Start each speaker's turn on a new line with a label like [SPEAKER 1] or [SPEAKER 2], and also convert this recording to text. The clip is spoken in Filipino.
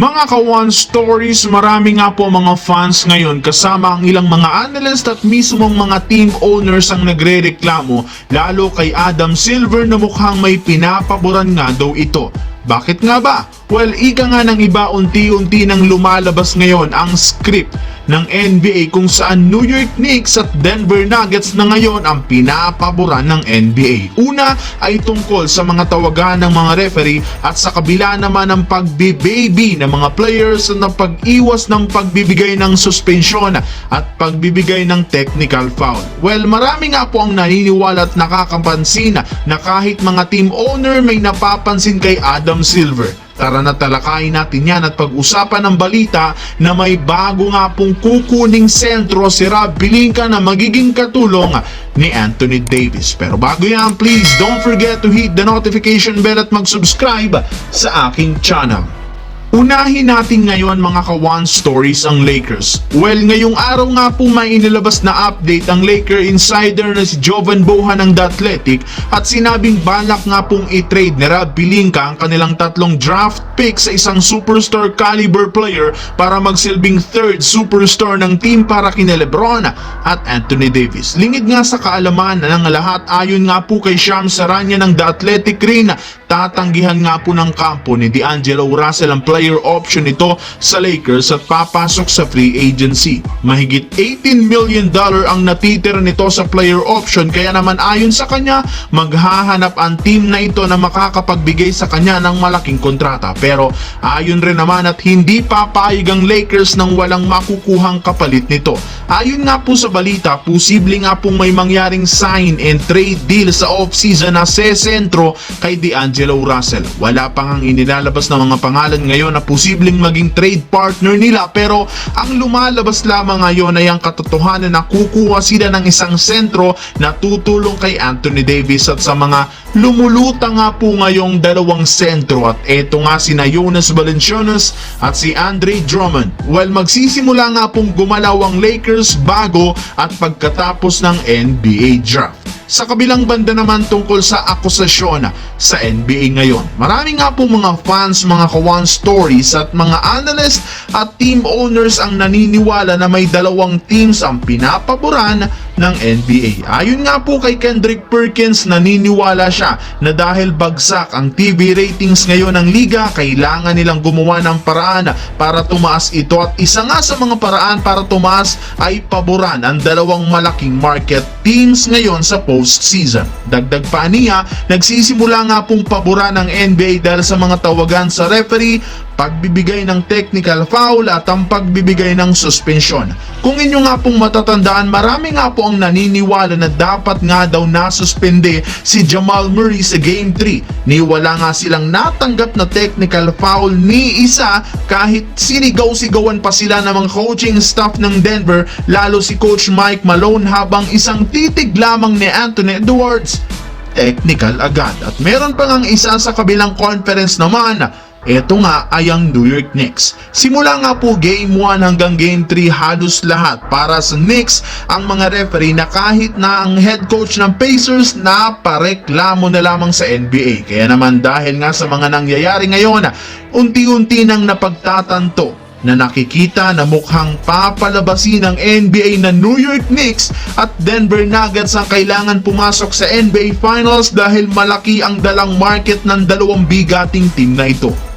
[SPEAKER 1] Mga ka-One Stories, marami nga po mga fans ngayon kasama ang ilang mga analyst at mismong mga team owners ang nagre-reklamo lalo kay Adam Silver na mukhang may pinapaboran nga daw ito. Bakit nga ba? Well, ika nga ng iba unti-unti nang lumalabas ngayon ang script ng NBA kung saan New York Knicks at Denver Nuggets na ngayon ang pinapaboran ng NBA. Una ay tungkol sa mga tawagan ng mga referee at sa kabila naman ng pagbibaby ng mga players na pag-iwas ng pagbibigay ng suspensyon at pagbibigay ng technical foul. Well, marami nga po ang naniniwala at nakakapansin na kahit mga team owner may napapansin kay Adam Silver. Tara na talakayin natin yan at pag-usapan ng balita na may bago nga pong kukuning sentro si Rob Bilinka na magiging katulong ni Anthony Davis. Pero bago yan, please don't forget to hit the notification bell at mag-subscribe sa aking channel. Unahin natin ngayon mga ka-one stories ang Lakers. Well, ngayong araw nga po may inilabas na update ang Laker insider na si Jovan Bohan ng The Athletic at sinabing balak nga pong i-trade ni Rob Pelinka ang kanilang tatlong draft pick sa isang superstar caliber player para magsilbing third superstar ng team para kina Lebron at Anthony Davis. Lingid nga sa kaalaman ng lahat ayon nga po kay Sham Saranya ng The Athletic rin tatanggihan nga po ng kampo ni D'Angelo Russell ang player option nito sa Lakers at papasok sa free agency. Mahigit 18 million dollar ang natitira nito sa player option kaya naman ayon sa kanya maghahanap ang team na ito na makakapagbigay sa kanya ng malaking kontrata. Pero ayon rin naman at hindi papayag ang Lakers ng walang makukuhang kapalit nito. Ayon nga po sa balita, posible nga pong may mangyaring sign and trade deal sa offseason na sesentro kay D'Angelo Russell. Wala pa ngang inilalabas ng mga pangalan ngayon na posibleng maging trade partner nila pero ang lumalabas lamang ngayon ay ang katotohanan na kukuha sila ng isang sentro na tutulong kay Anthony Davis at sa mga lumuluta nga po ngayong dalawang sentro at eto nga sina Jonas Valenciunas at si Andre Drummond. Well, magsisimula nga pong gumalaw ang Lakers bago at pagkatapos ng NBA draft. Sa kabilang banda naman tungkol sa akusasyon sa NBA ngayon. Marami nga po mga fans, mga kawan stories at mga analyst at team owners ang naniniwala na may dalawang teams ang pinapaboran ng NBA. Ayon nga po kay Kendrick Perkins, naniniwala siya na dahil bagsak ang TV ratings ngayon ng liga, kailangan nilang gumawa ng paraan para tumaas ito at isa nga sa mga paraan para tumaas ay paboran ang dalawang malaking market teams ngayon sa postseason. Dagdag pa niya, nagsisimula nga pong paboran ng NBA dahil sa mga tawagan sa referee, pagbibigay ng technical foul at ang pagbibigay ng suspensyon. Kung inyo nga pong matatandaan, marami nga po ang naniniwala na dapat nga daw nasuspende si Jamal Murray sa Game 3. Ni wala nga silang natanggap na technical foul ni isa kahit sinigaw-sigawan pa sila ng mga coaching staff ng Denver lalo si Coach Mike Malone habang isang titig lamang ni Anthony Edwards technical agad. At meron pa ngang isa sa kabilang conference naman ito nga ay ang New York Knicks. Simula nga po Game 1 hanggang Game 3 halos lahat para sa Knicks ang mga referee na kahit na ang head coach ng Pacers na pareklamo na lamang sa NBA. Kaya naman dahil nga sa mga nangyayari ngayon, unti-unti nang napagtatanto na nakikita na mukhang papalabasin ng NBA na New York Knicks at Denver Nuggets ang kailangan pumasok sa NBA Finals dahil malaki ang dalang market ng dalawang bigating team na ito.